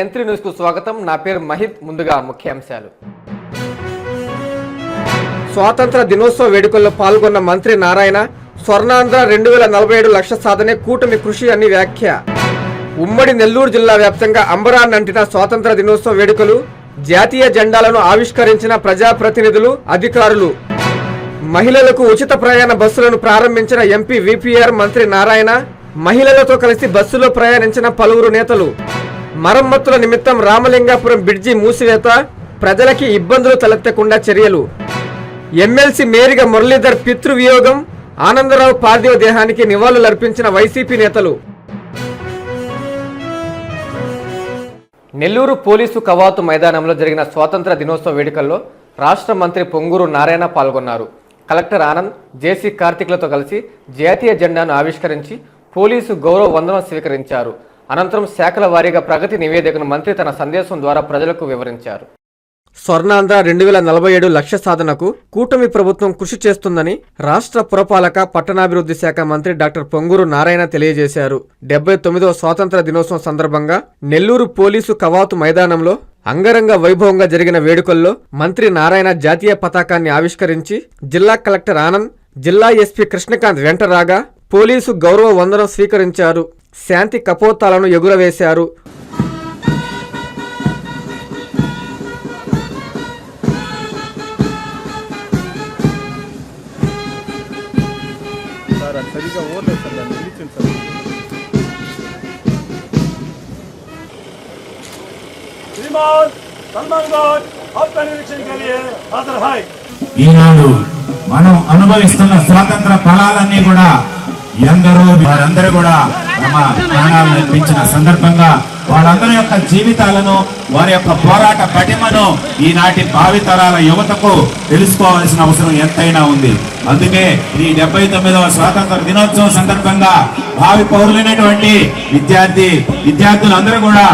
ఎంత్రీ న్యూస్కు స్వాగతం. నా పేరు మహిత్. ముందుగా ముఖ్యాంశాలు. స్వాతంత్ర దినోత్సవ వేడుకల్లో పాల్గొన్న మంత్రి నారాయణ స్వర్ణాంధ్ర రెండు వేల నలభై ఏడు లక్ష సాధనే కూటమి కృషి అని వ్యాఖ్య. ఉమ్మడి నెల్లూరు జిల్లా వ్యాప్తంగా అంబరాన్నంటిన స్వాతంత్ర దినోత్సవ వేడుకలు జాతీయ జెండాలను ఆవిష్కరించిన ప్రజాప్రతినిధులు అధికారులు. మహిళలకు ఉచిత ప్రయాణ బస్సులను ప్రారంభించిన ఎంపీ విపిఆర్ మంత్రి నారాయణ మహిళలతో కలిసి బస్సులో ప్రయాణించిన పలువురు నేతలు. మరమ్మతుల నిమిత్తం రామలింగాపురం బ్రిడ్జి మూసివేత ప్రజలకి ఇబ్బందులు తలెత్తకుండా చర్యలు. ఎమ్మెల్సీ మేరిగా మురళీధర్ పితృవియోగం ఆనందరావు పార్థివ దేహానికి నివాళులర్పించిన వైసీపీ నేతలు. నెల్లూరు పోలీసు కవాతు మైదానంలో జరిగిన స్వాతంత్ర దినోత్సవ వేడుకల్లో రాష్ట్ర మంత్రి పొంగూరు నారాయణ పాల్గొన్నారు. కలెక్టర్ ఆనంద్ జేసీ కార్తిక్లతో కలిసి జాతీయ జెండాను ఆవిష్కరించి పోలీసు గౌరవ వందనం స్వీకరించారు. అనంతరం శాఖల వారీగా ప్రగతి నివేదికను మంత్రి తన సందేశం ద్వారా ప్రజలకు వివరించారు. స్వర్ణాంధ్ర రెండు వేల నలభై ఏడు లక్ష్య సాధనకు కూటమి ప్రభుత్వం కృషి చేస్తుందని రాష్ట్ర పురపాలక పట్టణాభివృద్ధి శాఖ మంత్రి డాక్టర్ పొంగూరు నారాయణ తెలియజేశారు. డెబ్బై తొమ్మిదవ స్వాతంత్ర దినోత్సవం సందర్భంగా నెల్లూరు పోలీసు కవాతు మైదానంలో అంగరంగ వైభవంగా జరిగిన వేడుకల్లో మంత్రి నారాయణ జాతీయ పతాకాన్ని ఆవిష్కరించి జిల్లా కలెక్టర్ ఆనంద్ జిల్లా ఎస్పీ కృష్ణకాంత్ వెంట రాగా పోలీసు గౌరవ వందనం స్వీకరించారు. శాంతి కపోతాలను ఎగురవేశారు. ఈనాడు మనం అనుభవిస్తున్న స్వాతంత్ర ఫలాలన్నీ కూడా ఎందరో వారందరూ కూడా తమ ప్రాణాలను అర్పించిన సందర్భంగా వాళ్ళందరి యొక్క జీవితాలను వారి యొక్క పోరాట పటిమను ఈనాటి భావితరాల యువతకు తెలుసుకోవాల్సిన అవసరం ఎంతైనా ఉంది. అందుకే ఈ డెబ్బై తొమ్మిదవ స్వాతంత్ర దినోత్సవం సందర్భంగా భావి పౌరులైనటువంటి విద్యార్థి విద్యార్థులందరూ కూడా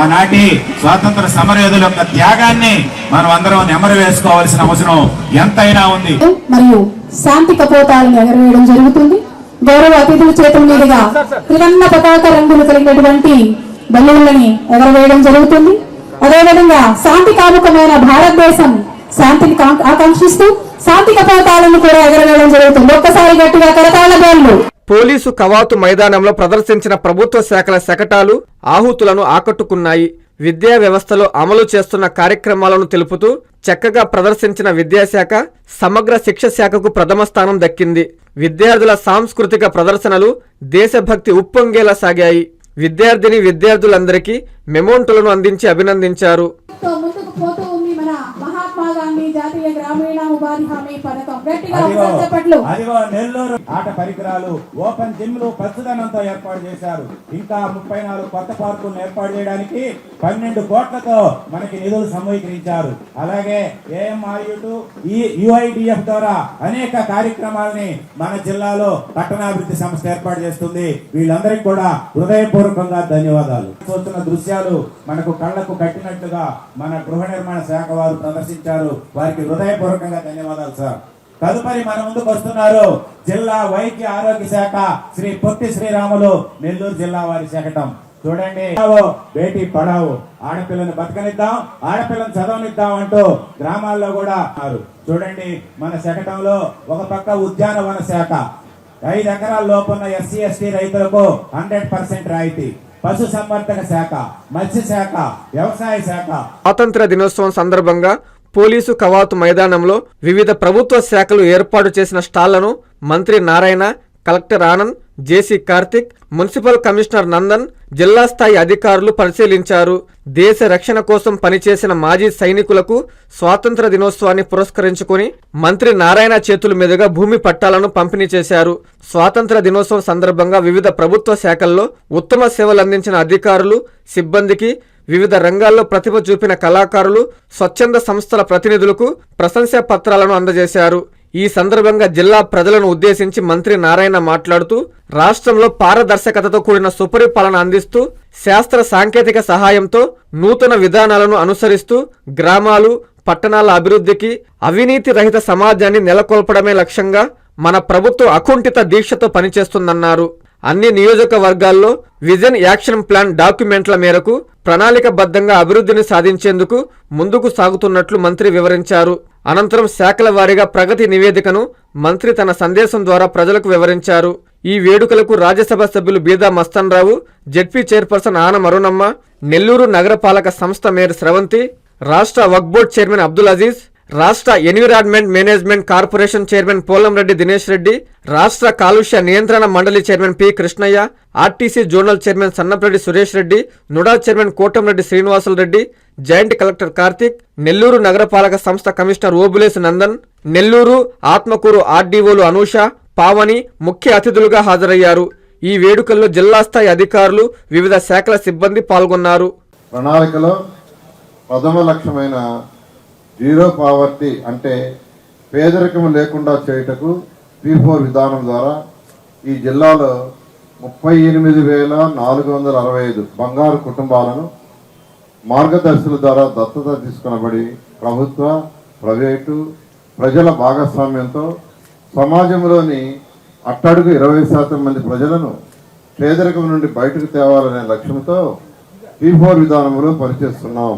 ఆనాటి స్వాతంత్ర సమరయోధుల యొక్క త్యాగాన్ని మనం అందరం నెమరు వేసుకోవాల్సిన అవసరం ఎంతైనా ఉంది. మరియు శాంతి కపోతాలను ఎగరవేయడం జరుగుతుంది. గౌరవ అతిథుల చేతుల మీదుగా త్రివర్ణ పతాక రంగులు కలిగినటువంటి బల్లులని ఎగరవేయడం జరుగుతుంది. అదేవిధంగా శాంతి కాముకమైన భారతదేశం శాంతిని కాం- ఆకాంక్షిస్తూ శాంతి కపోతాలను కూడా ఎగరవేయడం జరుగుతుంది. ఒక్కసారి గట్టిగా కరతాళ బోళ్ళు పోలీసు కవాతు మైదానంలో ప్రదర్శించిన ప్రభుత్వ శాఖల శకటాలు ఆహుతులను ఆకట్టుకున్నాయి. విద్యా వ్యవస్థలో అమలు చేస్తున్న కార్యక్రమాలను తెలుపుతూ చక్కగా ప్రదర్శించిన విద్యాశాఖ సమగ్ర శిక్ష శాఖకు ప్రథమ స్థానం దక్కింది. విద్యార్థుల సాంస్కృతిక ప్రదర్శనలు దేశభక్తి ఉప్పొంగేలా సాగాయి. విద్యార్థిని విద్యార్థులందరికీ మెమోంటులను అందించి అభినందించారు. జాతీయ గ్రామీణ ఉపాధి హామీ పథకం. గట్టిగా చెప్పట్లు. అదిగో నెల్లూరు ఆట పరికరాలు ఓపెన్ జిమ్లు పచ్చదనంతో ఏర్పాటు చేశారు. ఇంకా ముప్పై నాలుగు కొత్త పార్కులను ఏర్పాటు చేయడానికి పన్నెండు కోట్లతో మనకి నిధులు సమీకరించారు అలాగే ఏఎంఆర్యు ఈ యుఐడిఎఫ్ ద్వారా అనేక కార్యక్రమాలని మన జిల్లాలో పట్టణాభివృద్ధి సంస్థ ఏర్పాటు చేస్తుంది. వీళ్ళందరికీ కూడా హృదయపూర్వకంగా ధన్యవాదాలు. చూస్తున్న దృశ్యాలు మనకు కళ్ళకు కట్టినట్లుగా మన గృహ నిర్మాణ శాఖ వారు ప్రదర్శించారు. వారికి హృదయపూర్వకంగా ధన్యవాదాలు సార్. తదుపరి మన ముందుకు వస్తున్నారు జిల్లా వైద్య ఆరోగ్య శాఖ శ్రీ పొట్టి శ్రీరాములు నెల్లూరు జిల్లా వారి శకటం. చూడండి. బేటీ పడావు. ఆడపిల్లని బతకనిద్దాం ఆడపిల్లని చదవనిద్దాం అంటూ గ్రామాల్లో కూడా చూడండి మన శకటంలో ఒక పక్క ఉద్యానవన శాఖ. ఐదు ఎకరాల లోపున్న ఎస్సీ ఎస్టీ రైతులకు హండ్రెడ్ పర్సెంట్ రాయితీ. పశు సంవర్ధక శాఖ మత్స్య శాఖ వ్యవసాయ శాఖ. స్వాతంత్ర దినోత్సవం సందర్భంగా పోలీసు కవాతు మైదానంలో వివిధ ప్రభుత్వ శాఖలు ఏర్పాటు చేసిన స్టాళ్ళను మంత్రి Narayana collector Anand JC Karthik municipal commissioner Nandan జిల్లా స్థాయి అధికారులు పరిశీలించారు. దేశ రక్షణ కోసం పనిచేసిన మాజీ సైనికులకు స్వాతంత్ర దినోత్సవాన్ని పురస్కరించుకుని మంత్రి నారాయణ చేతుల మీదుగా భూమి పట్టాలను పంపిణీ చేశారు. స్వాతంత్ర దినోత్సవం సందర్భంగా వివిధ ప్రభుత్వ శాఖల్లో ఉత్తమ సేవలు అందించిన అధికారులు సిబ్బందికి వివిధ రంగాల్లో ప్రతిభ చూపిన కళాకారులు స్వచ్ఛంద సంస్థల ప్రతినిధులకు ప్రశంసా పత్రాలను అందజేశారు. ఈ సందర్భంగా జిల్లా ప్రజలను ఉద్దేశించి మంత్రి నారాయణ మాట్లాడుతూ రాష్ట్రంలో పారదర్శకతతో కూడిన సుపరిపాలన అందిస్తూ శాస్త్ర సాంకేతిక సహాయంతో నూతన విధానాలను అనుసరిస్తూ గ్రామాలు పట్టణాల అభివృద్ధికి అవినీతి రహిత సమాజాన్ని నెలకొల్పడమే లక్ష్యంగా మన ప్రభుత్వం అకుంఠిత దీక్షతో పనిచేస్తుందన్నారు. అన్ని నియోజకవర్గాల్లో విజన్ యాక్షన్ ప్లాన్ డాక్యుమెంట్ల మేరకు ప్రణాళికబద్ధంగా అభివృద్ధిని సాధించేందుకు ముందుకు సాగుతున్నట్లు మంత్రి వివరించారు. అనంతరం శాఖల వారీగా ప్రగతి నివేదికను మంత్రి తన సందేశం ద్వారా ప్రజలకు వివరించారు. ఈ వేడుకలకు రాజ్యసభ సభ్యులు బీదా మస్తన్రావు జెడ్పీ చైర్పర్సన్ ఆన మరుణమ్మ నెల్లూరు నగరపాలక సంస్థ మేయర్ స్రవంతి రాష్ట్ర వక్బోర్డ్ చైర్మన్ అబ్దుల్ అజీజ్ రాష్ట్ర environment management corporation chairman Polamreddy Dinesh Reddy రాష్ట్ర కాలుష్య నియంత్రణ మండలి chairman P Krishnaiah RTC zonal chairman Sannapareddy Suresh Reddy NUDA chairman Kotamreddy Srinivasulu Reddy joint collector Karthik Nellore నగరపాలక సంస్థ కమిషనర్ ఓబులేసు నందన్ నెల్లూరు ఆత్మకూరు ఆర్డీఓలు అనూష పావని ముఖ్య అతిథులుగా హాజరయ్యారు. ఈ వేడుకల్లో జిల్లా స్థాయి అధికారులు వివిధ శాఖల సిబ్బంది పాల్గొన్నారు. ప్రణాళికలో ప్రథమ లక్ష్యమైన జీరో పావర్టీ అంటే పేదరికం లేకుండా చేయుటకు పీ ఫోర్ విధానం ద్వారా ఈ జిల్లాలో ముప్పై ఎనిమిది వేల నాలుగు వందల అరవై ఐదు బంగారు కుటుంబాలను మార్గదర్శుల ద్వారా దత్తత తీసుకునబడి ప్రభుత్వ ప్రైవేటు ప్రజల భాగస్వామ్యంతో సమాజంలోని అట్టడుగు ఇరవై శాతం మంది ప్రజలను పేదరికం నుండి బయటకు తేవాలనే లక్ష్యంతో పీ ఫోర్ విధానంలో పనిచేస్తున్నాం.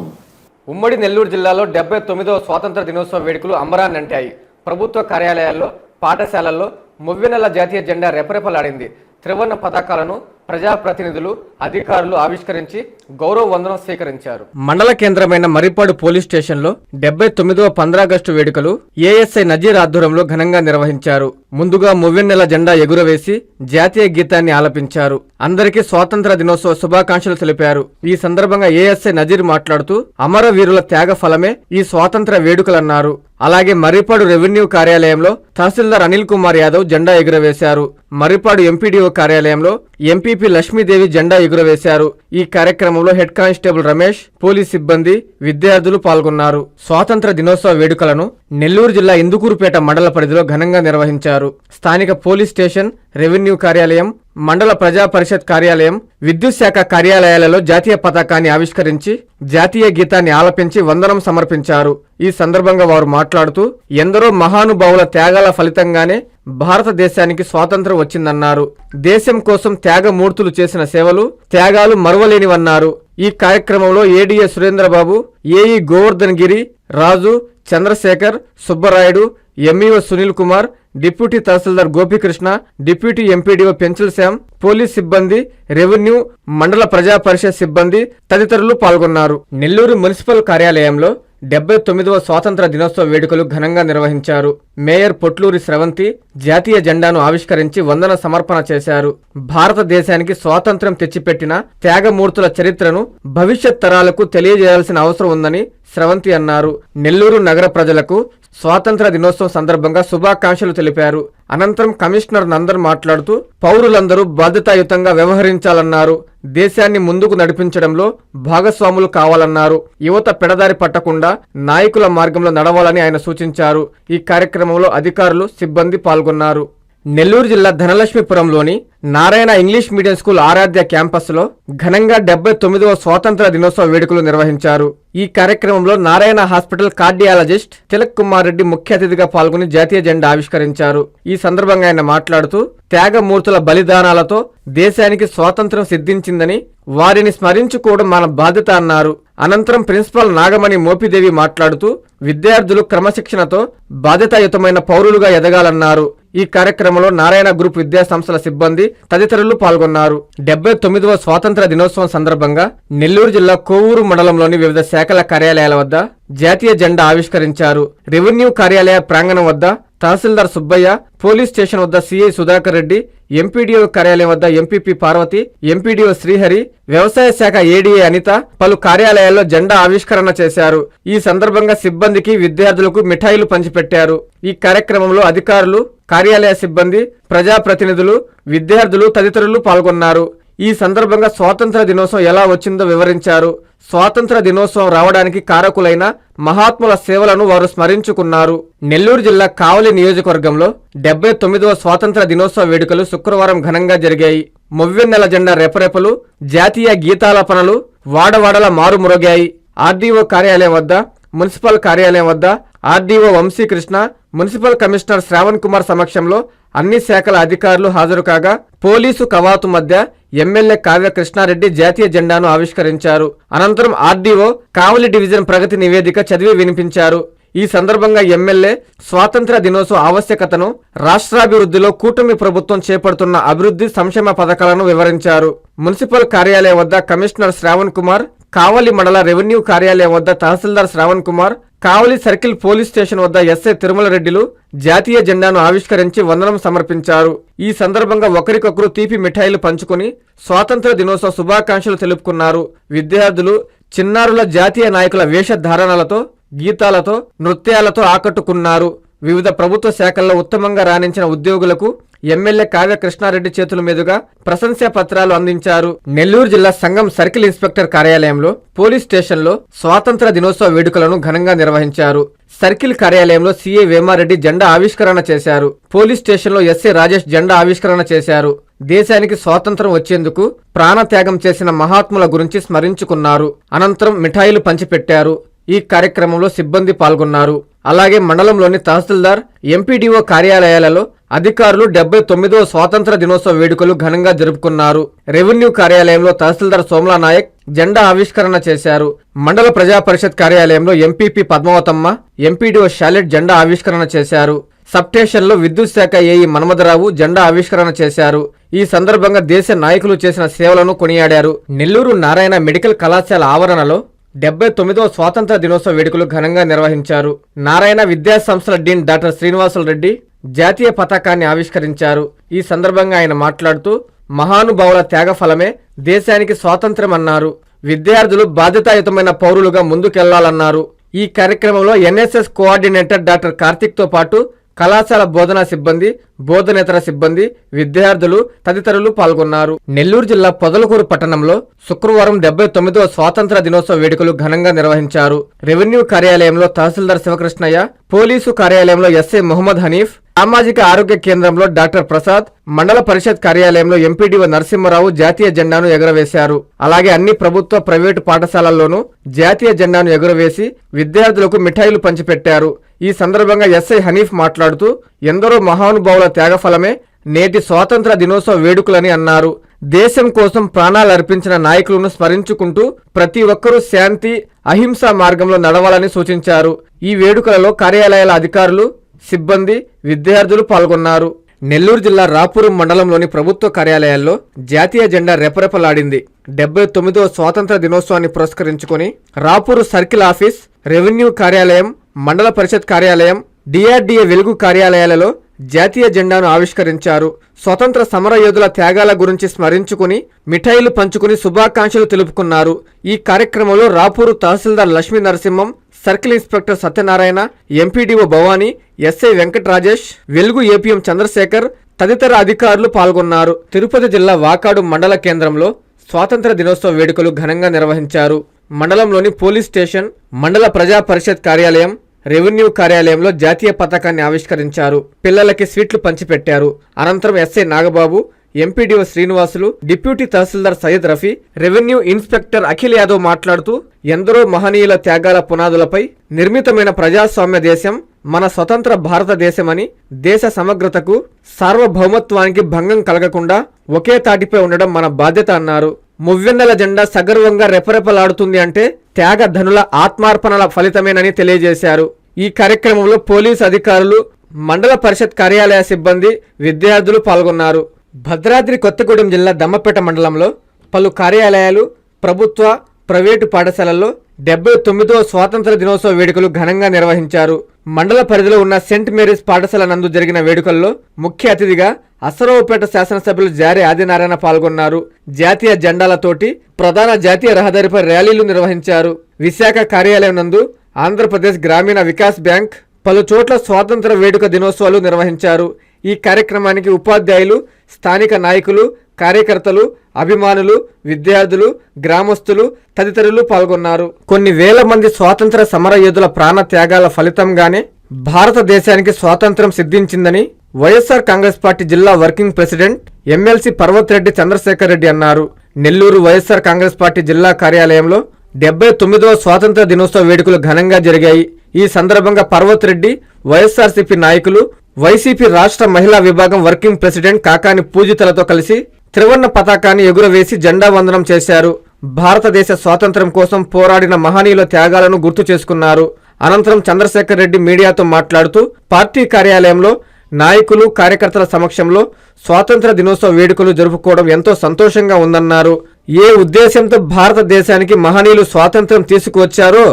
ఉమ్మడి నెల్లూరు జిల్లాలో డెబ్బై తొమ్మిదవ స్వాతంత్ర దినోత్సవ వేడుకలు అంబరాన్నంటాయి ప్రభుత్వ కార్యాలయాల్లో పాఠశాలల్లో మువ్వెనెల జాతీయ జెండా రెపరెపలాడింది. త్రివర్ణ పతాకాలను ప్రజాప్రతినిధులు అధికారులు ఆవిష్కరించి గౌరవ వందనం స్వీకరించారు. మండల కేంద్రమైన మరిపాడు పోలీస్ స్టేషన్లో డెబ్బై తొమ్మిదవ పంద్రాగస్టు వేడుకలు ఏఎస్ఐ నజీర్ ఆధ్వర్యంలో ఘనంగా నిర్వహించారు. ముందుగా మువ్వెన్నెల జెండా ఎగురవేసి జాతీయ గీతాన్ని ఆలపించారు. అందరికీ స్వాతంత్ర దినోత్సవ శుభాకాంక్షలు తెలిపారు. ఈ సందర్భంగా ఏఎస్ఐ నజీర్ మాట్లాడుతూ అమరవీరుల త్యాగ ఫలమే ఈ స్వాతంత్ర వేడుకలన్నారు. అలాగే మరిపాడు రెవెన్యూ కార్యాలయంలో తహసీల్దార్ అనిల్ కుమార్ యాదవ్ జెండా ఎగురవేశారు. మరిపాడు ఎంపీడీఓ కార్యాలయంలో ఎంపీపీ లక్ష్మీదేవి జెండా ఎగురవేశారు. ఈ కార్యక్రమంలో హెడ్ కానిస్టేబుల్ రమేష్ పోలీస్ సిబ్బంది విద్యార్థులు పాల్గొన్నారు. స్వాతంత్ర దినోత్సవ వేడుకలను నెల్లూరు జిల్లా ఇందుకూరుపేట మండల పరిధిలో ఘనంగా నిర్వహించారు. స్థానిక పోలీస్ స్టేషన్ రెవెన్యూ కార్యాలయం మండల ప్రజా పరిషత్ కార్యాలయం విద్యుత్ శాఖ కార్యాలయాలలో జాతీయ పతాకాన్ని ఆవిష్కరించి జాతీయ గీతాన్ని ఆలపించి వందనం సమర్పించారు. ఈ సందర్భంగా వారు మాట్లాడుతూ ఎందరో మహానుభావుల త్యాగాల ఫలితంగానే భారతదేశానికి స్వాతంత్రం వచ్చిందన్నారు. దేశం కోసం త్యాగమూర్తులు చేసిన సేవలు త్యాగాలు మరువలేనివన్నారు. ఈ కార్యక్రమంలో ADA Surendrababu AE Govardhan Giri Raju Chandrasekhar Subbarayudu MEO Sunil Kumar deputy tahsildar Gopikrishna deputy MPDO Penchul Shyam police సిబ్బంది రెవెన్యూ మండల ప్రజా పరిషత్ సిబ్బంది తదితరులు పాల్గొన్నారు. నెల్లూరు మున్సిపల్ కార్యాలయంలో డెబ్బై తొమ్మిదవ స్వాతంత్ర దినోత్సవ వేడుకలు ఘనంగా నిర్వహించారు. మేయర్ పొట్లూరి స్రవంతి జాతీయ జెండాను ఆవిష్కరించి వందన సమర్పణ చేశారు. భారతదేశానికి స్వాతంత్ర్యం తెచ్చిపెట్టిన త్యాగమూర్తుల చరిత్రను భవిష్యత్ తరాలకు తెలియజేయాల్సిన అవసరం ఉందని స్రవంతి అన్నారు. నెల్లూరు నగర ప్రజలకు స్వాతంత్ర దినోత్సవం సందర్భంగా శుభాకాంక్షలు తెలిపారు. అనంతరం కమిషనర్ నందర్ మాట్లాడుతూ పౌరులందరూ బాధ్యతాయుతంగా వ్యవహరించాలన్నారు. దేశాన్ని ముందుకు నడిపించడంలో భాగస్వాములు కావాలన్నారు. యువత పెడదారి పట్టకుండా నాయకుల మార్గంలో నడవాలని ఆయన సూచించారు. ఈ కార్యక్రమంలో అధికారులు సిబ్బంది పాల్గొన్నారు. నెల్లూరు జిల్లా ధనలక్ష్మీపురంలోని Narayana English medium school Aradhya క్యాంపస్లో ఘనంగా డెబ్బై తొమ్మిదవ స్వాతంత్ర దినోత్సవ వేడుకలు నిర్వహించారు. ఈ కార్యక్రమంలో నారాయణ హాస్పిటల్ కార్డియాలజిస్ట్ తిలక్ కుమార్ రెడ్డి ముఖ్య అతిథిగా పాల్గొని జాతీయ జెండా ఆవిష్కరించారు. ఈ సందర్భంగా ఆయన మాట్లాడుతూ త్యాగమూర్తుల బలిదానాలతో దేశానికి స్వాతంత్రం సిద్ధించిందని వారిని స్మరించుకోవడం మన బాధ్యత అన్నారు. అనంతరం ప్రిన్సిపాల్ నాగమణి మోపిదేవి మాట్లాడుతూ విద్యార్థులు క్రమశిక్షణతో బాధ్యతాయుతమైన పౌరులుగా ఎదగాలన్నారు. ఈ కార్యక్రమంలో నారాయణ గ్రూప్ విద్యా సంస్థల సిబ్బంది తదితరులు పాల్గొన్నారు. డెబ్బై తొమ్మిదవ స్వాతంత్ర దినోత్సవం సందర్భంగా నెల్లూరు జిల్లా కోవూరు మండలంలోని వివిధ శాఖల కార్యాలయాల వద్ద జాతీయ జెండా ఆవిష్కరించారు. రెవెన్యూ కార్యాలయ ప్రాంగణం వద్ద తహసీల్దార్ సుబ్బయ్య పోలీస్ స్టేషన్ వద్ద సిఐ సుధాకర్ రెడ్డి ఎంపీడీఓ కార్యాలయం వద్ద ఎంపీపీ పార్వతి ఎంపీడీఓ శ్రీహరి వ్యవసాయ శాఖ ఏడీఏ అనిత పలు కార్యాలయాల్లో జెండా ఆవిష్కరణ చేశారు. ఈ సందర్భంగా సిబ్బందికి విద్యార్థులకు మిఠాయిలు పంచిపెట్టారు. ఈ కార్యక్రమంలో అధికారులు కార్యాలయ సిబ్బంది ప్రజాప్రతినిధులు విద్యార్థులు తదితరులు పాల్గొన్నారు. ఈ సందర్భంగా స్వాతంత్ర దినోత్సవం ఎలా వచ్చిందో వివరించారు. స్వాతంత్ర దినోత్సవం రావడానికి కారకులైన మహాత్ముల సేవలను వారు స్మరించుకున్నారు. నెల్లూరు జిల్లా కావలి నియోజకవర్గంలో డెబ్బై తొమ్మిదవ స్వాతంత్ర దినోత్సవ వేడుకలు శుక్రవారం ఘనంగా జరిగాయి. మొవ్వెన్నెల జెండా రెపరెపలు జాతీయ గీతాలపనలు వాడవాడల మారుమురగాయి. ఆర్డీఓ కార్యాలయం వద్ద మున్సిపల్ కార్యాలయం వద్ద RDO Vamsikrishna municipal commissioner Sravan Kumar సమక్షంలో అన్ని శాఖల అధికారులు హాజరు కాగా పోలీసు కవాతు మధ్య ఎమ్మెల్యే కావ్య కృష్ణారెడ్డి జాతీయ జెండాను ఆవిష్కరించారు. అనంతరం ఆర్డీఓ కావలి డివిజన్ ప్రగతి నివేదిక చదివి వినిపించారు. ఈ సందర్భంగా ఎమ్మెల్యే స్వాతంత్ర దినోత్సవ ఆవశ్యకతను రాష్ట్రాభివృద్ధిలో కూటమి ప్రభుత్వం చేపడుతున్న అభివృద్ధి సంక్షేమ పథకాలను వివరించారు. మున్సిపల్ కార్యాలయం వద్ద కమిషనర్ శ్రావణ్ కుమార్ కావలి మండల రెవెన్యూ కార్యాలయం వద్ద tahsildar Sravan Kumar Kavali circle police station వద్ద ఎస్ఐ తిరుమల రెడ్డిలు జాతీయ జెండాను ఆవిష్కరించి వందనం సమర్పించారు. ఈ సందర్భంగా ఒకరికొకరు తీపి మిఠాయిలు పంచుకుని స్వాతంత్ర దినోత్సవ శుభాకాంక్షలు తెలుపుకున్నారు. విద్యార్థులు చిన్నారుల జాతీయ నాయకుల వేషధారణలతో గీతాలతో నృత్యాలతో ఆకట్టుకున్నారు. వివిధ ప్రభుత్వ శాఖల్లో ఉత్తమంగా రాణించిన ఉద్యోగులకు ఎమ్మెల్యే కావ్య కృష్ణారెడ్డి చేతుల మీదుగా ప్రశంసా పత్రాలు అందించారు. నెల్లూరు జిల్లా సంఘం సర్కిల్ ఇన్స్పెక్టర్ కార్యాలయంలో పోలీస్ స్టేషన్లో స్వాతంత్ర దినోత్సవ వేడుకలను ఘనంగా నిర్వహించారు. సర్కిల్ కార్యాలయంలో సీఏ వేమారెడ్డి జెండా ఆవిష్కరణ చేశారు. పోలీస్ స్టేషన్లో ఎస్ఏ రాజేష్ జెండా ఆవిష్కరణ చేశారు. దేశానికి స్వాతంత్రం వచ్చేందుకు ప్రాణత్యాగం చేసిన మహాత్ముల గురించి స్మరించుకున్నారు. అనంతరం మిఠాయిలు పంచిపెట్టారు. ఈ కార్యక్రమంలో సిబ్బంది పాల్గొన్నారు. అలాగే మండలంలోని తహసీల్దార్ ఎంపీడీఓ కార్యాలయాలలో అధికారులు డెబ్బై తొమ్మిదవ స్వాతంత్ర దినోత్సవ వేడుకలు ఘనంగా జరుపుకున్నారు. రెవెన్యూ కార్యాలయంలో తహసీల్దార్ సోమలా నాయక్ జెండా ఆవిష్కరణ చేశారు. మండల ప్రజా పరిషత్ కార్యాలయంలో ఎంపీపీ పద్మావతమ్మ ఎంపీడీఓ షాలెట్ జెండా ఆవిష్కరణ చేశారు. సబ్ స్టేషన్లో విద్యుత్ శాఖ ఏఈ మన్మధరావు జెండా ఆవిష్కరణ చేశారు. ఈ సందర్భంగా దేశ నాయకులు చేసిన సేవలను కొనియాడారు. నెల్లూరు నారాయణ మెడికల్ కళాశాల ఆవరణలో డెబ్బై తొమ్మిదవ స్వాతంత్ర దినోత్సవ వేడుకలు ఘనంగా నిర్వహించారు. నారాయణ విద్యా సంస్థల డీన్ డాక్టర్ శ్రీనివాసులు రెడ్డి జాతీయ పతాకాన్ని ఆవిష్కరించారు. ఈ సందర్భంగా ఆయన మాట్లాడుతూ మహానుభావుల త్యాగ ఫలమే దేశానికి స్వాతంత్ర్యం అన్నారు విద్యార్థులు బాధ్యతాయుతమైన పౌరులుగా ముందుకెళ్ళాలన్నారు. ఈ కార్యక్రమంలో ఎన్ఎస్ఎస్ కోఆర్డినేటర్ డాక్టర్ కార్తిక్తో పాటు కళాశాల బోధనా సిబ్బంది బోధనేతర సిబ్బంది విద్యార్థులు తదితరులు పాల్గొన్నారు. నెల్లూరు జిల్లా పొదలకూరు పట్టణంలో శుక్రవారం డెబ్బై తొమ్మిదవ స్వాతంత్ర దినోత్సవ వేడుకలు ఘనంగా నిర్వహించారు. రెవెన్యూ కార్యాలయంలో తహసీల్దార్ శివకృష్ణయ్య పోలీసు కార్యాలయంలో ఎస్ఐ మొహమ్మద్ హనీఫ్ సామాజిక ఆరోగ్య కేంద్రంలో డాక్టర్ ప్రసాద్ మండల పరిషత్ కార్యాలయంలో ఎంపీడీఓ నరసింహరావు జాతీయ జెండాను ఎగురవేశారు. అలాగే అన్ని ప్రభుత్వ ప్రైవేటు పాఠశాలల్లోనూ జాతీయ జెండాను ఎగురవేసి విద్యార్థులకు మిఠాయిలు పంచిపెట్టారు. ఈ సందర్భంగా ఎస్ఐ హనీఫ్ మాట్లాడుతూ ఎందరో మహానుభావుల త్యాగఫలమే నేటి స్వాతంత్ర దినోత్సవ వేడుకలని అన్నారు. దేశం కోసం ప్రాణాలు అర్పించిన నాయకులను స్మరించుకుంటూ ప్రతి ఒక్కరూ శాంతి అహింసా మార్గంలో నడవాలని సూచించారు. ఈ వేడుకలలో కార్యాలయాల అధికారులు సిబ్బంది విద్యార్థులు పాల్గొన్నారు. నెల్లూరు జిల్లా రాపురం మండలంలోని ప్రభుత్వ కార్యాలయాల్లో జాతీయ జెండా రెపరెపలాడింది. డెబ్బై తొమ్మిదవ స్వాతంత్ర దినోత్సవాన్ని పురస్కరించుకొని రాపూరు సర్కిల్ ఆఫీస్ రెవెన్యూ కార్యాలయం మండల పరిషత్ కార్యాలయం డిఆర్డీఏ వెలుగు కార్యాలయాలలో జాతీయ జెండాను ఆవిష్కరించారు. స్వతంత్ర సమరయోధుల త్యాగాల గురించి స్మరించుకుని మిఠాయిలు పంచుకుని శుభాకాంక్షలు తెలుపుకున్నారు. ఈ కార్యక్రమంలో Rapur tahsildar Lakshmi Narasimham circle inspector Satyanarayana MPDO Bhavani SI Venkata Rajesh Velugu APM Chandrasekhar తదితర అధికారులు పాల్గొన్నారు. తిరుపతి జిల్లా వాకాడు మండల కేంద్రంలో స్వాతంత్ర దినోత్సవ వేడుకలు ఘనంగా నిర్వహించారు. మండలంలోని పోలీస్ స్టేషన్ మండల ప్రజా పరిషత్ కార్యాలయం రెవెన్యూ కార్యాలయంలో జాతీయ పతాకాన్ని ఆవిష్కరించారు. పిల్లలకి స్వీట్లు పంచిపెట్టారు. అనంతరం SI Nagababu MPDO Srinivasulu deputy tahsildar Syed Rafi revenue inspector Akhil Yadav మాట్లాడుతూ ఎందరో మహనీయుల త్యాగాల పునాదులపై నిర్మితమైన ప్రజాస్వామ్య దేశం మన స్వతంత్ర భారతదేశమని దేశ సమగ్రతకు సార్వభౌమత్వానికి భంగం కలగకుండా ఒకే తాటిపై ఉండడం మన బాధ్యత అన్నారు. మువ్వెన్నెల జెండా సగర్వంగా రెపరెపలాడుతుంది అంటే త్యాగ ధనుల ఆత్మార్పణల ఫలితమేనని తెలియజేశారు. ఈ కార్యక్రమంలో పోలీసు అధికారులు మండల పరిషత్ కార్యాలయ సిబ్బంది విద్యార్థులు పాల్గొన్నారు. భద్రాద్రి కొత్తగూడెం జిల్లా దమ్మపేట మండలంలో పలు కార్యాలయాలు ప్రభుత్వ ప్రైవేటు పాఠశాలల్లో డెబ్బై తొమ్మిదవ స్వాతంత్ర దినోత్సవ వేడుకలు ఘనంగా నిర్వహించారు. మండల పరిధిలో ఉన్న సెంట్ మేరీస్ పాఠశాల నందు జరిగిన వేడుకల్లో ముఖ్య అతిథిగా అసరావుపేట శాసనసభ్యులు జారి ఆదినారాయణ పాల్గొన్నారు. జాతీయ జెండాలతోటి ప్రధాన జాతీయ రహదారిపై ర్యాలీలు నిర్వహించారు. విశాఖ కార్యాలయం నందు ఆంధ్రప్రదేశ్ గ్రామీణ వికాస్ బ్యాంక్ పలు చోట్ల స్వాతంత్ర వేడుక దినోత్సవాలు నిర్వహించారు. ఈ కార్యక్రమానికి ఉపాధ్యాయులు స్థానిక నాయకులు కార్యకర్తలు అభిమానులు విద్యార్థులు గ్రామస్తులు తదితరులు పాల్గొన్నారు. కొన్ని వేల మంది స్వాతంత్ర సమరయోధుల ప్రాణ త్యాగాల ఫలితంగానే భారతదేశానికి స్వాతంత్రం సిద్ధించిందని వైఎస్ఆర్ కాంగ్రెస్ పార్టీ జిల్లా working president MLC Parvat Reddy Chandrasekhar Reddy అన్నారు. నెల్లూరు వైఎస్ఆర్ కాంగ్రెస్ పార్టీ జిల్లా కార్యాలయంలో డెబ్బై తొమ్మిదవ స్వాతంత్ర దినోత్సవ వేడుకలు ఘనంగా జరిగాయి. ఈ సందర్భంగా పర్వత్ రెడ్డి వైఎస్ఆర్సీపీ నాయకులు వైసీపీ రాష్ట్ర మహిళా విభాగం వర్కింగ్ ప్రెసిడెంట్ కాకాని పూజితలతో కలిసి త్రివర్ణ పతాకాన్ని ఎగురవేసి జెండా వందనం చేశారు. భారతదేశ స్వాతంత్ర్యం కోసం పోరాడిన మహనీయుల త్యాగాలను గుర్తు చేసుకున్నారు. అనంతరం చంద్రశేఖర్ రెడ్డి మీడియాతో మాట్లాడుతూ పార్టీ కార్యాలయంలో నాయకులు కార్యకర్తల సమక్షంలో స్వాతంత్ర దినోత్సవ వేడుకలు జరుపుకోవడం ఎంతో సంతోషంగా ఉందన్నారు. ఏ ఉద్దేశంతో భారతదేశానికి మహనీయులు స్వాతంత్ర్యం తీసుకువచ్చారో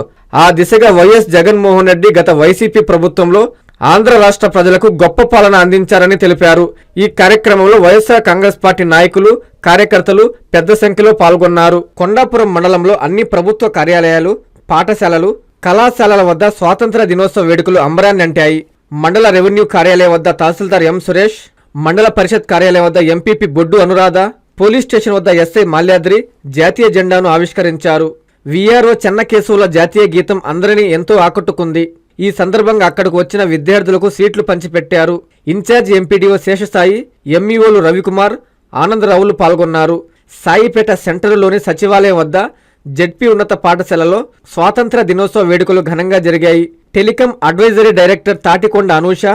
ఆ దిశగా వైఎస్ జగన్మోహన్ రెడ్డి గత వైసీపీ ప్రభుత్వంలో ఆంధ్ర రాష్ట్ర ప్రజలకు గొప్ప పాలన అందించారని తెలిపారు. ఈ కార్యక్రమంలో వైఎస్ఆర్ కాంగ్రెస్ పార్టీ నాయకులు కార్యకర్తలు పెద్ద సంఖ్యలో పాల్గొన్నారు. కొండాపురం మండలంలో అన్ని ప్రభుత్వ కార్యాలయాలు పాఠశాలలు కళాశాలల వద్ద స్వాతంత్ర దినోత్సవ వేడుకలు అంబరాన్ని అంటాయి. మండల రెవెన్యూ కార్యాలయం వద్ద తహసీల్దార్ ఎం సురేష్ మండల పరిషత్ కార్యాలయం వద్ద MPP Boddu Anuradha police station వద్ద ఎస్ఐ మాల్యాద్రి జాతీయ జెండాను ఆవిష్కరించారు. విఆర్ఓ చెన్నకేశవుల జాతీయ గీతం అందరినీ ఎంతో ఆకట్టుకుంది. ఈ సందర్భంగా అక్కడకు వచ్చిన విద్యార్థులకు సీట్లు పంచిపెట్టారు. ఇన్ఛార్జ్ ఎంపీడీఓ శేషస్థాయి ఎంఈఓలు రవికుమార్ ఆనందరావులు పాల్గొన్నారు. సాయిపేట సెంటర్లోని సచివాలయం వద్ద జెడ్పీ ఉన్నత పాఠశాలలో స్వాతంత్ర దినోత్సవ వేడుకలు ఘనంగా జరిగాయి. Telecom advisory director Tatikonda Anusha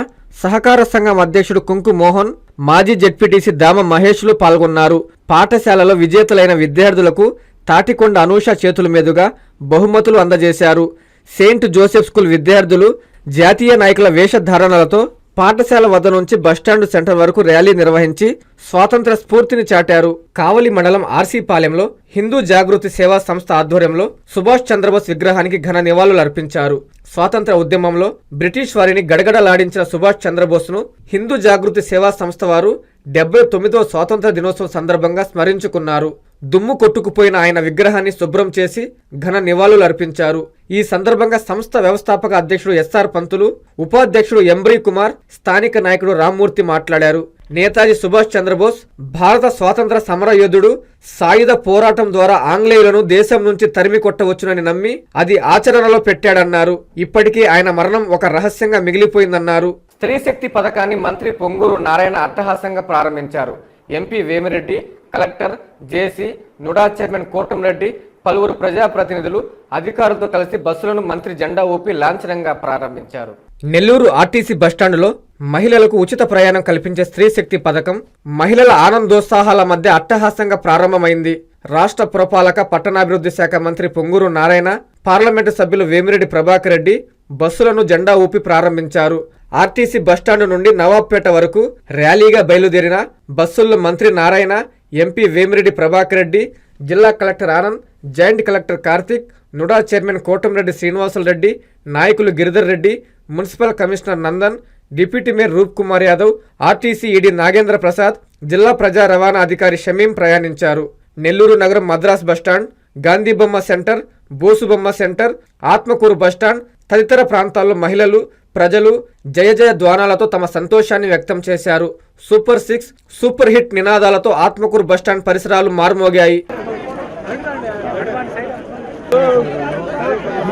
సహకార సంఘం అధ్యక్షుడు కుంకు మోహన్ మాజీ జెడ్పీటీసీ దామ మహేష్లు పాల్గొన్నారు. పాఠశాలలో విజేతలైన విద్యార్థులకు తాటికొండ అనూష చేతుల మీదుగా బహుమతులు అందజేశారు. సెయింట్ జోసెఫ్ స్కూల్ విద్యార్థులు జాతీయ నాయకుల వేషధారణలతో పాఠశాల వద్ద నుంచి బస్టాండ్ సెంటర్ వరకు ర్యాలీ నిర్వహించి స్వాతంత్ర స్ఫూర్తిని చాటారు. కావలి మండలం ఆర్సీపాలెంలో హిందూ జాగృతి సేవా సంస్థ ఆధ్వర్యంలో సుభాష్ చంద్రబోస్ విగ్రహానికి ఘన నివాళులు అర్పించారు. స్వాతంత్ర ఉద్యమంలో బ్రిటిష్ వారిని గడగడలాడించిన సుభాష్ చంద్రబోస్ను హిందూ జాగృతి సేవా సంస్థ వారు డెబ్బై తొమ్మిదవ స్వాతంత్ర దినోత్సవం సందర్భంగా స్మరించుకున్నారు. దుమ్ము కొట్టుకుపోయిన ఆయన విగ్రహాన్ని శుభ్రం చేసి ఘన నివాళులు అర్పించారు. ఈ సందర్భంగా సంస్థ వ్యవస్థాపక అధ్యక్షుడు ఎస్ఆర్ పంతులు ఉపాధ్యక్షుడు ఎంబ్రీ కుమార్ స్థానిక నాయకుడు రామ్మూర్తి మాట్లాడారు. నేతాజీ సుభాష్ చంద్రబోస్ భారత స్వాతంత్ర సమరయోధుడు సాయుధ పోరాటం ద్వారా ఆంగ్లేయులను దేశం నుంచి తరిమి కొట్టవచ్చునని నమ్మి అది ఆచరణలో పెట్టాడన్నారు. ఇప్పటికీ ఆయన మరణం ఒక రహస్యంగా మిగిలిపోయిందన్నారు. స్త్రీ శక్తి పథకాన్ని మంత్రి పొంగూరు నారాయణ అట్టహాసంగా ప్రారంభించారు. MP Vemireddy collector JC NUDA chairman Kotamreddy పలువురు ప్రజాప్రతినిధులు అధికారులతో కలిసి బస్సులను మంత్రి జెండా ఊపి లాంఛనంగా ప్రారంభించారు. నెల్లూరు ఆర్టీసీ బస్టాండులో మహిళలకు ఉచిత ప్రయాణం కల్పించే స్త్రీ శక్తి పథకం మహిళల ఆనందోత్సాహాల మధ్య అట్టహాసంగా ప్రారంభమైంది. రాష్ట్ర పురపాలక పట్టణాభివృద్ధి శాఖ మంత్రి పొంగూరు నారాయణ పార్లమెంటు సభ్యులు వేమిరెడ్డి ప్రభాకర్ రెడ్డి బస్సులను జెండా ఊపి ప్రారంభించారు. ఆర్టీసీ బస్టాండు నుండి నవాబ్పేట వరకు ర్యాలీగా బయలుదేరిన బస్సుల్లో మంత్రి నారాయణ ఎంపీ వేమిరెడ్డి ప్రభాకర్ రెడ్డి జిల్లా collector Anand joint collector Karthik NUDA chairman Kotamreddy Srinivasulareddy నాయకులు Giridhar Reddy municipal commissioner Nandan deputy mayor Roop Kumar Yadav RTC ED Nagendra Prasad జిల్లా ప్రజా రవాణా అధికారి షమీం ప్రయాణించారు. నెల్లూరు నగరం మద్రాస్ బస్టాండ్ గాంధీ బొమ్మ సెంటర్ బోసుబొమ్మ సెంటర్ ఆత్మకూరు బస్టాండ్ తదితర ప్రాంతాల్లో మహిళలు ప్రజలు జయ జయ ద్వానాలతో తమ సంతోషాన్ని వ్యక్తం చేశారు. సూపర్ సిక్స్ సూపర్ హిట్ నినాదాలతో ఆత్మకూరు బస్టాండ్ పరిసరాలు మారుమోగాయి.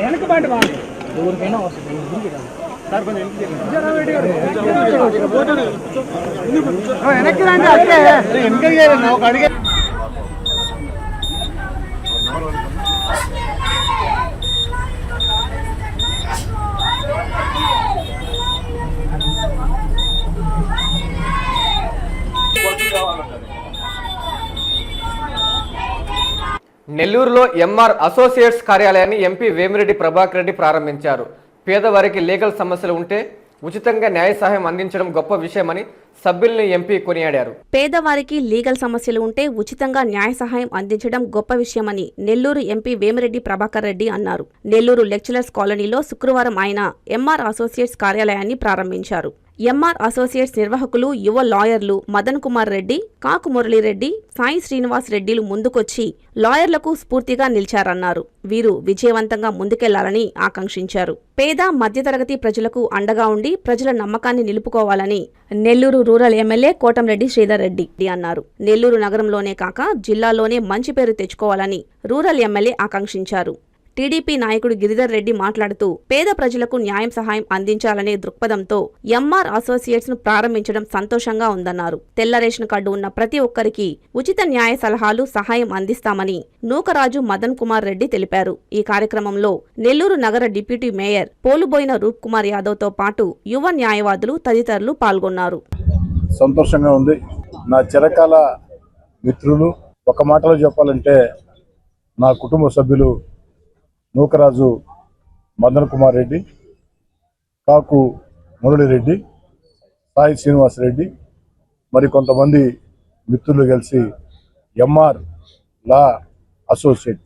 எனக்கு பாட்டு வாங்க எனக்கு నెల్లూరులో ఎంఆర్ అసోసియేట్స్ కార్యాలయాన్ని ఎంపీ వేమిరెడ్డి ప్రభాకర్ రెడ్డి ప్రారంభించారు. పేదవారికి లీగల్ సమస్యలు ఉంటే ఉచితంగా న్యాయ సహాయం అందించడం గొప్ప విషయమని సభ్యుల్ని ఎంపీ కొనియాడారు. పేదవారికి లీగల్ సమస్యలు ఉంటే ఉచితంగా న్యాయ సహాయం అందించడం గొప్ప విషయమని నెల్లూరు ఎంపీ వేమిరెడ్డి ప్రభాకర్ రెడ్డి అన్నారు. నెల్లూరు లెక్చరర్స్ కాలనీలో శుక్రవారం ఆయన ఎంఆర్ అసోసియేట్స్ కార్యాలయాన్ని ప్రారంభించారు. ఎంఆర్ అసోసియేట్స్ నిర్వాహకులు యువ లాయర్లు మదన్ కుమార్ రెడ్డి కాకు మురళీరెడ్డి సాయి శ్రీనివాస్ రెడ్డిలు ముందుకొచ్చి లాయర్లకు స్ఫూర్తిగా నిలిచారన్నారు. వీరు విజయవంతంగా ముందుకెళ్ళాలని ఆకాంక్షించారు. పేద మధ్యతరగతి ప్రజలకు అండగా ఉండి ప్రజల నమ్మకాన్ని నిలుపుకోవాలని నెల్లూరు రూరల్ ఎమ్మెల్యే కోటంరెడ్డి శ్రీధర్ రెడ్డి అన్నారు. నెల్లూరు నగరంలోనే కాక జిల్లాలోనే మంచి పేరు తెచ్చుకోవాలని రూరల్ ఎమ్మెల్యే ఆకాంక్షించారు. టీడీపీ నాయకుడు గిరిధర్ రెడ్డి మాట్లాడుతూ పేద ప్రజలకు న్యాయం సహాయం అందించాలనే దృక్పథంతో ఎంఆర్ అసోసియేట్స్ను ప్రారంభించడం సంతోషంగా ఉందన్నారు. తెల్ల రేషన్ కార్డు ఉన్న ప్రతి ఒక్కరికి ఉచిత న్యాయ సలహాలు సహాయం అందిస్తామని నూకరాజు మదన్ కుమార్ రెడ్డి తెలిపారు. ఈ కార్యక్రమంలో నెల్లూరు నగర డిప్యూటీ మేయర్ పోలుబోయిన రూప్ కుమార్ యాదవ్తో పాటు యువ న్యాయవాదులు తదితరులు పాల్గొన్నారు. సంతోషంగా ఉంది. నా చిరకాల మిత్రులు ఒక మాటలో చెప్పాలంటే నా కుటుంబ సభ్యులు నూకరాజు మదన్ కుమార్ రెడ్డి కాకు మురళిరెడ్డి సాయి శ్రీనివాస్ రెడ్డి మరి కొంతమంది మిత్రులు కలిసి ఎంఆర్ లా అసోసియేట్.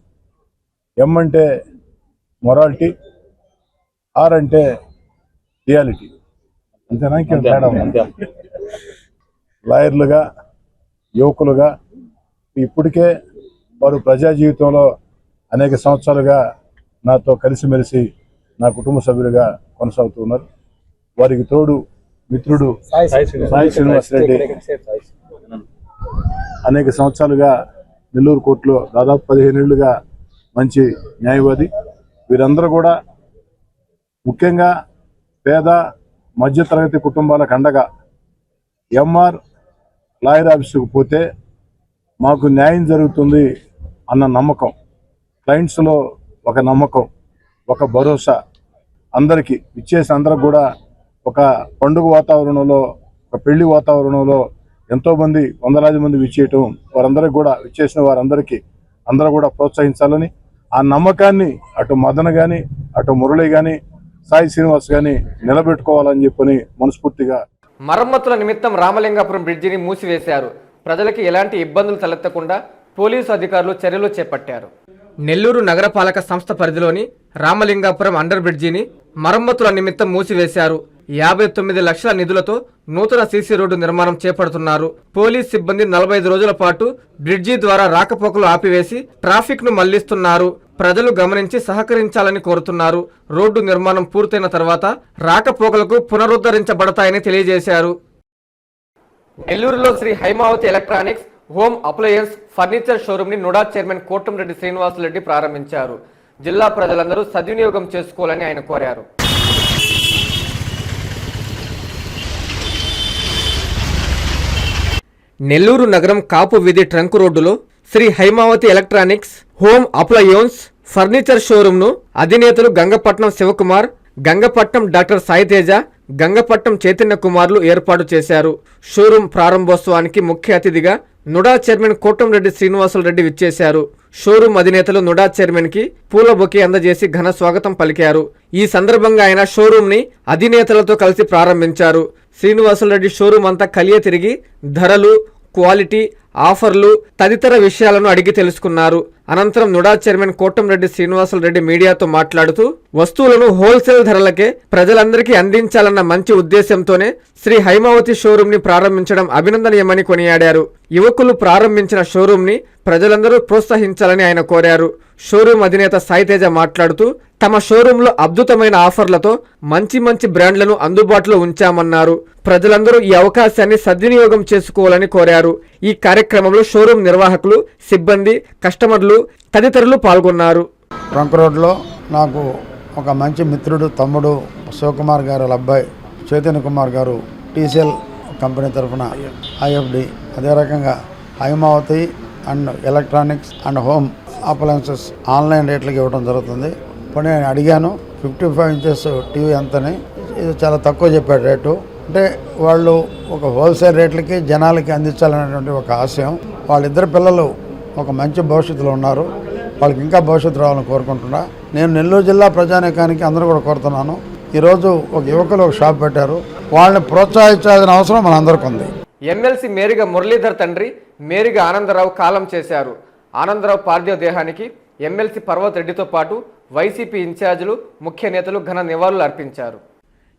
ఎం అంటే మొరాలిటీ ఆర్ అంటే రియాలిటీ. అంతేనా ఇంకేం తేడా? లాయర్లుగా యువకులుగా ఇప్పటికే వారు ప్రజా జీవితంలో అనేక సంవత్సరాలుగా నాతో కలిసిమెలిసి నా కుటుంబ సభ్యులుగా కొనసాగుతున్నారు వారికి తోడు మిత్రుడు సాయి శ్రీనివాస్ రెడ్డి. అనేక సంవత్సరాలుగా నెల్లూరు కోర్టులో దాదాపు పదిహేను ఏళ్ళుగా మంచి న్యాయవాది. వీరందరూ కూడా ముఖ్యంగా పేద మధ్యతరగతి కుటుంబాలకు అండగా ఎంఆర్ లాయర్ ఆఫీసుకు పోతే మాకు న్యాయం జరుగుతుంది అన్న నమ్మకం. క్లయింట్స్లో ఒక నమ్మకం ఒక భరోసా అందరికీ. ఇచ్చేసి అందరికి కూడా ఒక పండుగ వాతావరణంలో ఒక పెళ్ళి వాతావరణంలో ఎంతోమంది వందలాది మంది విచ్చేయటం వారందరికీ కూడా విచ్చేసిన వారందరికీ అందరూ కూడా ప్రోత్సహించాలని ఆ నమ్మకాన్ని అటు మదన కానీ అటు మురళి కానీ సాయి శ్రీనివాస్ కానీ నిలబెట్టుకోవాలని చెప్పని మనస్ఫూర్తిగా మరమ్మతుల నిమిత్తం రామలింగాపురం బ్రిడ్జిని మూసివేశారు. ప్రజలకి ఎలాంటి ఇబ్బందులు తలెత్తకుండా పోలీసు అధికారులు చర్యలు చేపట్టారు. నెల్లూరు నగరపాలక సంస్థ పరిధిలోని రామలింగాపురం అండర్ బ్రిడ్జిని మరమ్మతుల నిమిత్తం మూసివేశారు. యాభై తొమ్మిది లక్షల నిధులతో నూతన సీసీ రోడ్డు నిర్మాణం చేపడుతున్నారు. పోలీస్ సిబ్బంది నలభై ఐదు రోజుల పాటు బ్రిడ్జి ద్వారా రాకపోకలు ఆపివేసి ట్రాఫిక్ను మళ్ళిస్తున్నారు. ప్రజలు గమనించి సహకరించాలని కోరుతున్నారు. రోడ్డు నిర్మాణం పూర్తయిన తర్వాత రాకపోకలకు పునరుద్ధరించబడతాయని తెలియజేశారు. నెల్లూరులో Sri Haimavathi electronics home appliance furniture షోరూమ్ని NUDA chairman Kotamreddy Srinivasareddy ప్రారంభించారు. జిల్లా ప్రజలందరూ సద్వినియోగం చేసుకోవాలని ఆయన కోరారు. నెల్లూరు నగరం కాపు వీధి ట్రంక్ రోడ్డులో Sri Haimavathi electronics home appliance furniture షోరూమ్ను అధినేతలు గంగపట్నం శివకుమార్ గంగపట్నం డాక్టర్ సాయితేజ గంగపట్నం చైతన్య కుమార్లు ఏర్పాటు చేశారు. షోరూం ప్రారంభోత్సవానికి ముఖ్య అతిథిగా నుడా చైర్మన్ కోటంరెడ్డి శ్రీనివాసులరెడ్డి విచ్చేశారు. షోరూం అధినేతలు నుడా చైర్మన్కి పూల బొకే అందజేసి ఘన స్వాగతం పలికారు. ఈ సందర్భంగా ఆయన షోరూమ్ని అధినేతలతో కలిసి ప్రారంభించారు. శ్రీనివాసులరెడ్డి షోరూం అంతా కలియ తిరిగి ధరలు క్వాలిటీ ఆఫర్లు తదితర విషయాలను అడిగి తెలుసుకున్నారు. అనంతరం నుడా చైర్మన్ కోటంరెడ్డి శ్రీనివాసులరెడ్డి మీడియాతో మాట్లాడుతూ వస్తువులను హోల్సేల్ ధరలకే ప్రజలందరికీ అందించాలన్న మంచి ఉద్దేశంతోనే శ్రీ హైమావతి షోరూమ్ని ప్రారంభించడం అభినందనీయమని కొనియాడారు. యువకులు ప్రారంభించిన షోరూమ్ని ప్రజలందరూ ప్రోత్సహించాలని ఆయన కోరారు. షోరూమ్ అధినేత సాయితేజ మాట్లాడుతూ తమ షోరూంలో అద్భుతమైన ఆఫర్లతో మంచి మంచి బ్రాండ్లను అందుబాటులో ఉంచామన్నారు. ప్రజలందరూ ఈ అవకాశాన్ని సద్వినియోగం చేసుకోవాలని కోరారు. ఈ కార్యక్రమంలో షోరూం నిర్వాహకులు సిబ్బంది కస్టమర్లు తదితరులు పాల్గొన్నారు. ట్రంక్ రోడ్లో నాకు ఒక మంచి మిత్రుడు తమ్ముడు శివకుమార్ గారు వాళ్ళ అబ్బాయి చైతన్య కుమార్ గారు టీసీఎల్ కంపెనీ తరఫున ఐఎఫ్డి. అదే రకంగా Haimavathi and electronics and home appliances online రేట్లకి ఇవ్వడం జరుగుతుంది. ఇప్పుడు నేను అడిగాను ఫిఫ్టీ ఫైవ్ ఇంచెస్ టీవీ ఎంతని? ఇది చాలా తక్కువ చెప్పాడు రేటు. అంటే వాళ్ళు ఒక హోల్సేల్ రేట్లకి జనాలకి అందించాలనేటువంటి ఒక ఆశయం. వాళ్ళిద్దరు పిల్లలు ఒక మంచి భవిష్యత్తులో ఉన్నారు. వాళ్ళకి ఇంకా భవిష్యత్తు రావాలని కోరుకుంటున్నా. నేను నెల్లూరు జిల్లా ప్రజానీకానికి అందరూ కూడా కోరుతున్నాను. ఈరోజు ఒక యువకులు ఒక షాప్ పెట్టారు. వాళ్ళని ప్రోత్సహించాల్సిన అవసరం మనందరికీ ఉంది. ఎమ్మెల్సీ మేరిగా మురళీధర్ తండ్రి మేరిగా ఆనందరావు కాలం చేశారు. ఆనందరావు పార్థివ దేహానికి ఎమ్మెల్సీ పర్వత్ రెడ్డితో పాటు వైసీపీ ఇన్ఛార్జీలు ముఖ్య నేతలు ఘన నివాళులు అర్పించారు.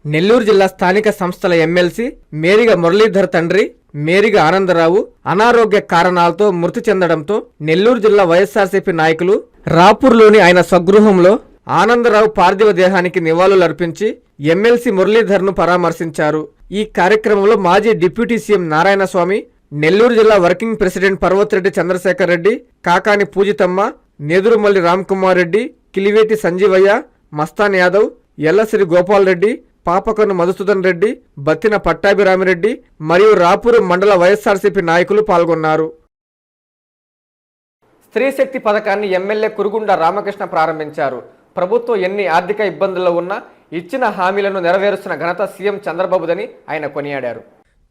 నెల్లూరు జిల్లా స్థానిక సంస్థల ఎమ్మెల్సీ మేరిగ మురళీధర్ తండ్రి మేరిగ ఆనందరావు అనారోగ్య కారణాలతో మృతి చెందడంతో నెల్లూరు జిల్లా వైఎస్ఆర్సీపీ నాయకులు రాపూర్లోని ఆయన స్వగృహంలో ఆనందరావు పార్థివ దేహానికి నివాళులర్పించి ఎమ్మెల్సీ మురళీధర్ను పరామర్శించారు. ఈ కార్యక్రమంలో మాజీ డిప్యూటీ సీఎం నారాయణస్వామి నెల్లూరు జిల్లా వర్కింగ్ ప్రెసిడెంట్ పర్వతిరెడ్డి చంద్రశేఖర్ రెడ్డి కాకాని పూజితమ్మ నేదురుమల్లి రామ్కుమార్ రెడ్డి కిలివేటి సంజీవయ్య మస్తాన్ యాదవ్ ఎల్లసిరి గోపాల్ రెడ్డి పాపకను మధుసూదన్ రెడ్డి బత్తిన పట్టాభిరామిరెడ్డి మరియు రాపూరు మండల వైఎస్ఆర్సీపీ నాయకులు పాల్గొన్నారు. స్త్రీ శక్తి పథకాన్ని ఎమ్మెల్యే కురుగుండ రామకృష్ణ ప్రారంభించారు. ప్రభుత్వం ఎన్ని ఆర్థిక ఇబ్బందుల్లో ఉన్నా ఇచ్చిన హామీలను నెరవేరుస్తున్న ఘనత సీఎం చంద్రబాబుదని ఆయన కొనియాడారు.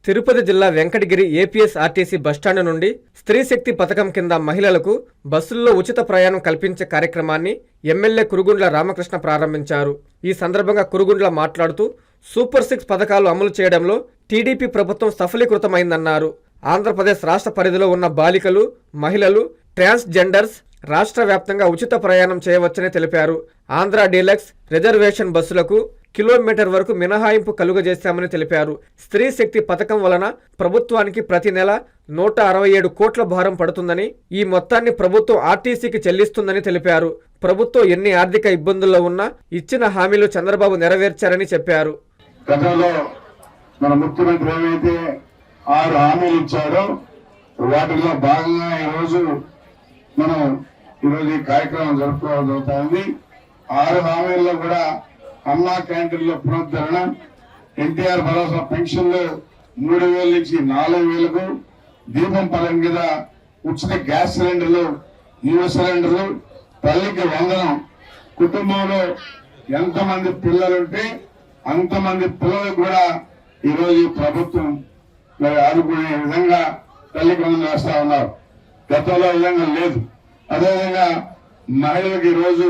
తిరుపతి జిల్లా వెంకటగిరి ఏపీఎస్ ఆర్టీసీ బస్టాండ్ నుండి స్త్రీ శక్తి పథకం కింద మహిళలకు బస్సుల్లో ఉచిత ప్రయాణం కల్పించే కార్యక్రమాన్ని ఎమ్మెల్యే కురుగుండ్ల రామకృష్ణ ప్రారంభించారు. ఈ సందర్భంగా కురుగుండ్ల మాట్లాడుతూ సూపర్ సిక్స్ పథకాలు అమలు చేయడంలో టీడీపీ ప్రభుత్వం సఫలీకృతమైందన్నారు. ఆంధ్రప్రదేశ్ రాష్ట్ర పరిధిలో ఉన్న బాలికలు మహిళలు ట్రాన్స్జెండర్స్ రాష్ట్ర వ్యాప్తంగా ఉచిత ప్రయాణం చేయవచ్చని తెలిపారు. ఆంధ్ర డీలక్స్ రిజర్వేషన్ బస్సులకు కిలోమీటర్ వరకు మినహాయింపు కలుగజేశామని తెలిపారు. స్త్రీ శక్తి పథకం వలన ప్రభుత్వానికి ప్రతి నెల నూట అరవై ఏడు కోట్ల భారం పడుతుందని ఈ మొత్తాన్ని ప్రభుత్వం ఆర్టీసీకి చెల్లిస్తుందని తెలిపారు. ప్రభుత్వం ఎన్ని ఆర్థిక ఇబ్బందుల్లో ఉన్నా ఇచ్చిన హామీలు చంద్రబాబు నెరవేర్చారని చెప్పారు. గతంలో మన ముఖ్యమంత్రి ఏమైతే ఆరు హామీలు ఇచ్చారో వాటిలో భాగంగా ఈరోజు మనం ఈరోజు ఈ కార్యక్రమం జరుపుకోవడం జరుగుతుంది. ఆరు హామీల్లో కూడా అన్నా క్యాంటీన్లో పునరుద్ధరణ ఎన్టీఆర్ భరోసా పెన్షన్లు మూడు వేల నుంచి నాలుగు వేలకు దీపం పథకం కింద ఉచిత గ్యాస్ సిలిండర్లు యువ సిలిండర్లు తల్లికి వందనం. కుటుంబంలో ఎంతమంది పిల్లలుంటే అంతమంది పిల్లలకు కూడా ఈరోజు ప్రభుత్వం మరి ఆదుకునే విధంగా తల్లికి వందనం వేస్తా ఉన్నారు. గతంలో విధంగా లేదు. అదేవిధంగా మహిళలకు ఈరోజు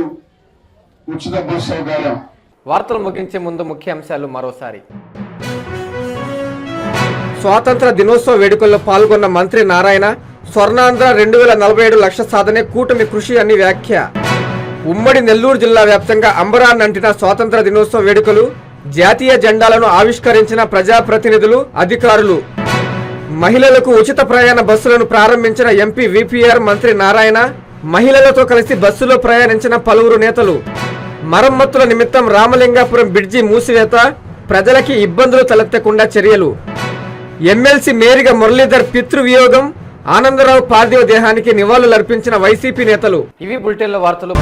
ఉచిత బస్సు సౌకర్యం. వార్తలు ముగించే ముందు ముఖ్యాంశాలు మరోసారి. స్వాతంత్ర దినోత్సవ వేడుకల్లో పాల్గొన్న మంత్రి నారాయణ స్వర్ణాంధ్ర రెండు వేల నలభై ఏడు లక్ష సాధనే కూటమి కృషి అని వ్యాఖ్య. ఉమ్మడి నెల్లూరు జిల్లా వ్యాప్తంగా అంబరాన్నంటిన స్వాతంత్ర దినోత్సవ వేడుకలు జాతీయ జెండాలను ఆవిష్కరించిన ప్రజాప్రతినిధులు అధికారులు. మహిళలకు ఉచిత ప్రయాణ బస్సులను ప్రారంభించిన ఎంపీ విపిఆర్ మంత్రి నారాయణ మహిళలతో కలిసి బస్సులో ప్రయాణించిన పలువురు నేతలు. మరమ్మతుల నిమిత్తం రామలింగాపురం బ్రిడ్జి మూసివేత ప్రజలకి ఇబ్బందులు తలెత్తకుండా చర్యలు. ఎమ్మెల్సీ మేరిగా మురళీధర్ పితృవియోగం ఆనందరావు పార్థివ దేహానికి నివాళులర్పించిన వైసీపీ నేతలు. ఇవి బులెటిన్ల వార్తలు.